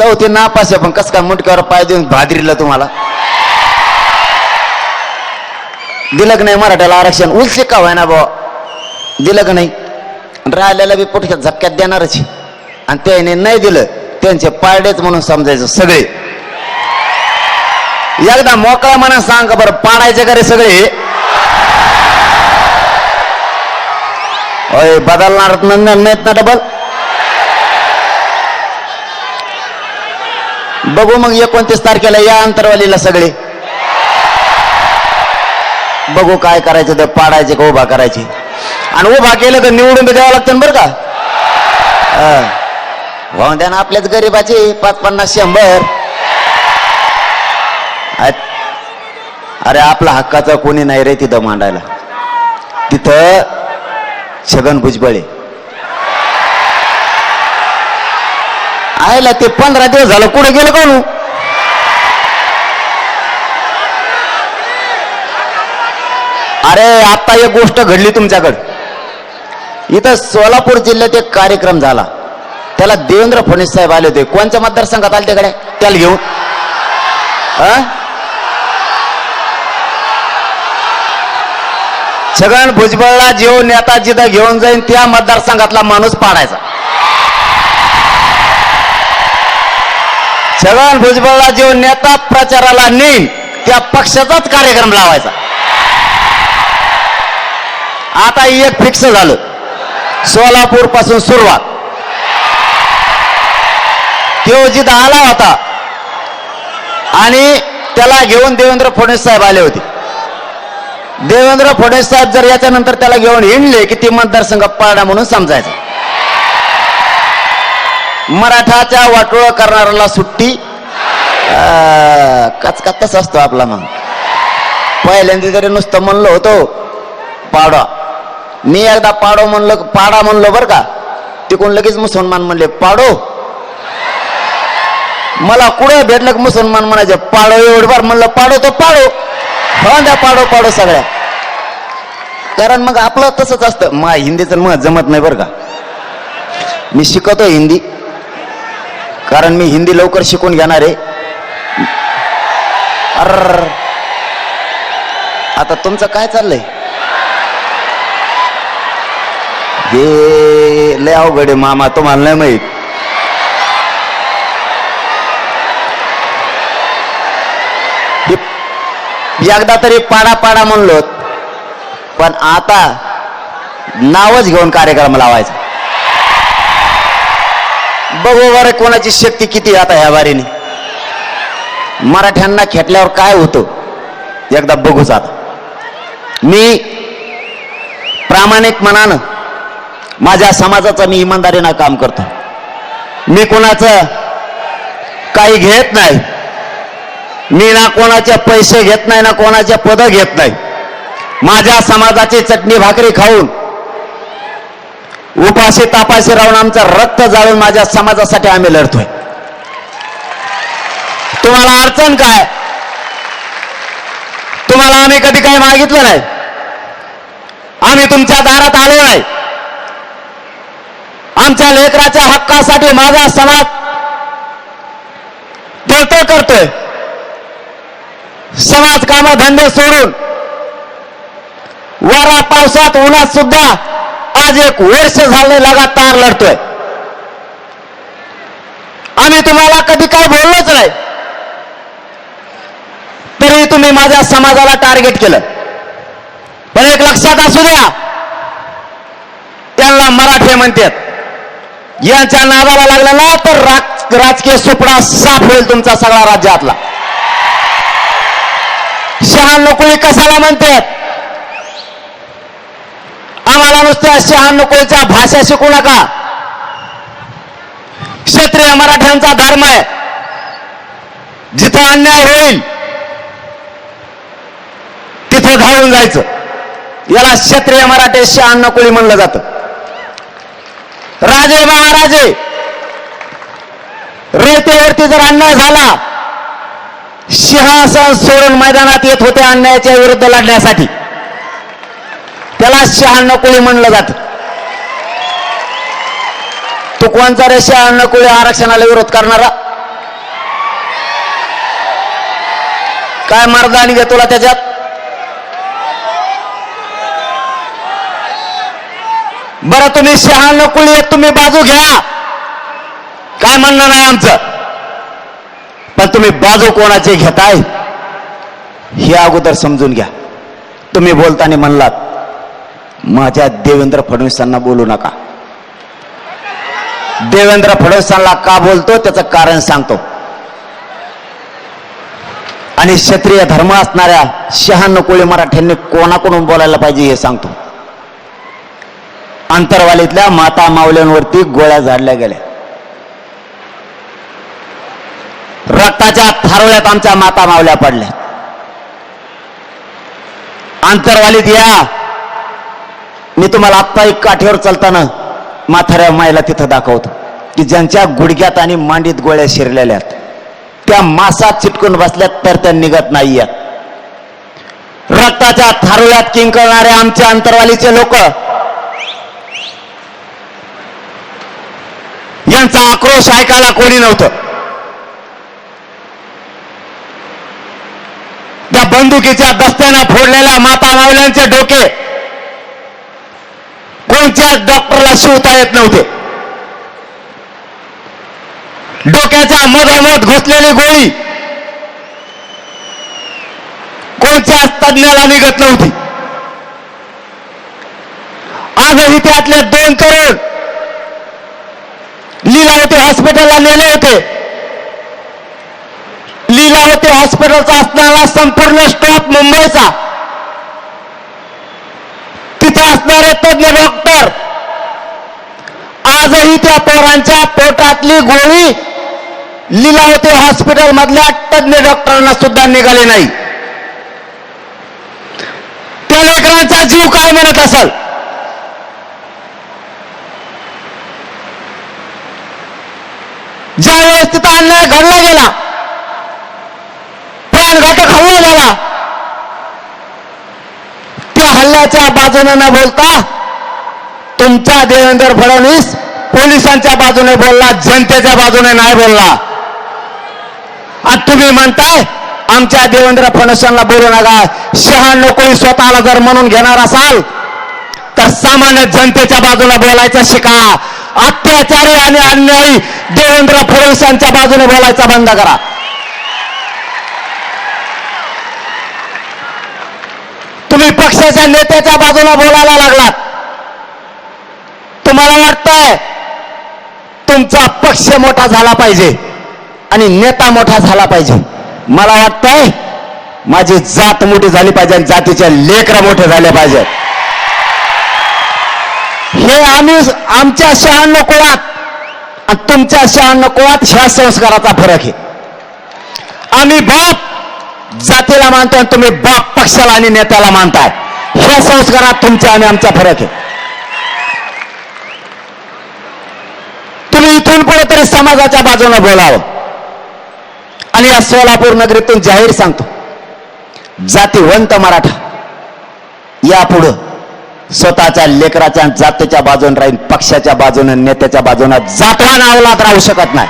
चौथी नापास आहे पण कस काय मुटक्यावर पाय देऊन भादरीला तुम्हाला? दिलं का नाही मराठ्याला आरक्षण? उलसे का व्हायना बुवा दिलं की नाही? राहिलेला बी पुटक्यात झपक्यात देणारच आणि त्याने नाही दिलं त्यांचे पारडेच म्हणून समजायचं सगळे. एकदा मोकळा म्हणा सांग का बरं पाडायचे का रे सगळे? होय बदलणार नाहीत ना डबल बघू मग एकोणतीस तारखेला या अंतरवालीला सगळे. बघू काय करायचं तर पाडायचे का उभा करायचे. आणि उभा केलं तर निवडून बी द्यावं लागतं ना बरं का? वाहून द्या ना आपल्याच गरीबाचे पाच पन्नास शंभर. अरे आपला हक्काचा कोणी नाही रे तिथं मांडायला. तिथं छगन भुजबळे आयला ते पंधरा दिवस झालं. कुठे गेलं कोण अरे आता एक गोष्ट घडली तुमच्याकडे. इथं सोलापूर जिल्ह्यात एक कार्यक्रम झाला. त्याला देवेंद्र फडणवीस साहेब आले होते. कोणत्या मतदारसंघात आले तिकडे त्याला घेऊन. छगन भुजबळला जेव नेता जिथं घेऊन जाईन त्या मतदारसंघातला माणूस पाडायचा. छगन भुजबळला जो नेता प्रचाराला नेईन त्या पक्षाचाच कार्यक्रम लावायचा. आता एक फिक्स झालं. सोलापूरपासून सुरुवात. तो जिथं आला होता. आणि त्याला घेऊन देवेंद्र फडणवीस साहेब आले होते. देवेंद्र फडणवीस साहेब जर याच्यानंतर त्याला घेऊन हिंडले की ते मतदारसंघ पाडा म्हणून समजायचं. मराठाच्या वाटोळ करणाऱ्याला सुट्टी? कचकतच असतो आपला मग. पहिल्यांदा तरी नुसतं म्हणलं होतो पाडा मी एकदा पाडो म्हणलं पाडा म्हणलो बरं का. तिकडून लगेच मुसलमान म्हणले पाडो. मला कुठं भेटलं की मुसलमान म्हणायचे पाडो एवढं म्हणलं पाडो तो पाडो. हो द्या पाडो पाडो सगळ्या. कारण मग आपलं तसंच असतं. मा हिंदीचं मग जमत नाही बरं का. मी शिकवतो हिंदी. कारण मी हिंदी लवकर शिकून घेणार आहे. अर्र आता तुमचं काय चाललंय? हे लय अवघड आहे मामा तुम्हाला नाही माहीत. एकदा तरी पाडा पाडा म्हणलो पण आता नावच घेऊन कार्यक्रम लावायचा. बघू बरं कोणाची शक्ती किती आता ह्या बारीने मराठ्यांना खेटल्यावर काय होतं? एकदा बघूच आता मी प्रामाणिक मनानं माझ्या समाजाचं मी इमानदारीनं काम करतो. मी कोणाचं काही घेत नाही. मी ना कोणाचे पैसे घेत नाही ना कोणाचे पदं घेत नाही. माझ्या समाजाची चटणी भाकरी खाऊन उपाशी तापाशी राहून आमचं रक्त जाळून माझ्या समाजासाठी आम्ही लढतोय. तुम्हाला अडचण काय? तुम्हाला आम्ही कधी काही मागितलं नाही. आम्ही तुमच्या दारात आलो नाही. आमच्या लेकराच्या हक्कासाठी माझा समाज तळतळ करतोय. समाज कामधंदे सोडून वारा पावसात उन्हात सुद्धा आज एक वर्ष झाले लगातार लढतोय. आम्ही तुम्हाला कधी काय बोललोच नाही. तरी तुम्ही माझ्या समाजाला टार्गेट केलं. पण एक लक्षात असू द्या त्यांना मराठे म्हणतात. यांच्या नादाला लागला ना तर राज- राजकीय सुपडा साफ होईल तुमचा सगळा राज्यातला. शहा कोळी कशाला म्हणतात? आम्हाला नुसत्या शहाण्णव कोळीच्या भाषा शिकू नका. क्षत्रिय मराठ्यांचा धर्म आहे. जिथं अन्याय होईल तिथं धावून जायचं. याला क्षत्रिय मराठे शहाण्णव कोळी म्हणलं जातं. राजे महाराजे रेतेवरती जर अन्याय झाला सिंहासन सोडून मैदानात येत होते अन्यायाच्या विरुद्ध लढण्यासाठी. त्याला शहाण्णव कोळी म्हणलं जात. तुकवांचा रे शहाण्णव कोळी आरक्षणाला विरोध करणारा. काय मर्दानी घे तुला त्याच्यात? बरं तुम्ही शहाण्णव कुळी तुम्ही बाजू घ्या. काय म्हणणं नाही आमचं. पण तुम्ही बाजू कोणाची घेताय हे अगोदर समजून घ्या. तुम्ही बोलताना म्हणलात माझ्या देवेंद्र फडणवीसांना बोलू नका. देवेंद्र फडणवीसांना का बोलतो? त्याचं कारण सांगतो. आणि क्षत्रिय धर्म असणाऱ्या शहाण्णव कोळी मराठ्यांनी कोणाकडून बोलायला पाहिजे हे सांगतो. अंतरवालीतल्या माता मावल्यांवरती गोळ्या झाडल्या गेल्या. रक्ताच्या थारोळ्यात आमच्या माता मावल्या पडल्या. अंतरवालीत या मी तुम्हाला आत्ता एक काठीवर चालताना म्हाताऱ्या मायला तिथं दाखवतो की ज्यांच्या गुडघ्यात आणि मांडीत गोळ्या शिरलेल्या त्या मासात चिटकून बसल्यात तर त्या निघत नाहीयेत. रक्ताच्या थारोळ्यात किंकळणारे आमचे अंतरवालीचे लोक यांचा आक्रोश ऐकायला कोणी नव्हतं. त्या बंदुकीच्या दस्त्यानं फोडलेल्या माता मावल्यांचे डोके कोणत्याच डॉक्टरला शिवता येत नव्हते? डोक्याच्या मधोमध घुसलेली गोळी. कोणत्याच तज्ञाला निघत नव्हती. आजही त्यातले दोन करोड लीलावती हॉस्पिटलला नेले होते. लीलावती हॉस्पिटलचा असणारा संपूर्ण स्टॉक मुंबईचा. असणारे तज्ञ डॉक्टर. आजही त्या पोरांच्या पोटातली गोळी लीलावती हॉस्पिटल मधल्या तज्ञ डॉक्टरांना सुद्धा निघाले नाही. त्या लेकरांचा जीव काय म्हणत असेल? ज्या वेळेस तिथं अन्याय घडला गेला प्राणघातक हल्ला झाला बाजूने न बोलता तुमचा देवेंद्र फडणवीस पोलिसांच्या बाजूने बोलला जनतेच्या बाजूने नाही बोलला. आणि तुम्ही म्हणताय आमच्या देवेंद्र फडणवीसांना बोलू नका. शहाण्णव कोणी स्वतःला जर म्हणून घेणार असाल तर सामान्य जनतेच्या बाजूला बोलायचं शिका. अत्याचारी आणि अन्यायी देवेंद्र फडणवीसांच्या बाजूने बोलायचा बंद करा. तुम्ही पक्षाच्या नेत्याच्या बाजूला बोलायला लागलात. तुम्हाला वाटतंय तुमचा पक्ष मोठा झाला पाहिजे आणि नेता मोठा झाला पाहिजे. मला वाटतंय माझी जात मोठी झाली पाहिजे आणि जातीचे लेकर मोठे झाले पाहिजेत हे आम्ही आमच्या शहाण्णव कुळात आणि तुमच्या शहाण्णव कुळात ह्या संस्काराचा फरक आहे. आम्ही बाप जातीला मानतो तुम्ही बाप पक्षाला आणि नेत्याला मानताय. ह्या संस्कारात तुमच्या आणि आमचा फरक आहे. तुम्ही इथून पुढे तरी समाजाच्या बाजूने बोलावं. आणि या सोलापूर नगरीतून जाहीर सांगतो. जातीवंत मराठा यापुढं स्वतःच्या लेकराच्या जातीच्या बाजूने राहील पक्षाच्या बाजूने नेत्याच्या बाजूने जातवा नावलात राहू शकत नाही.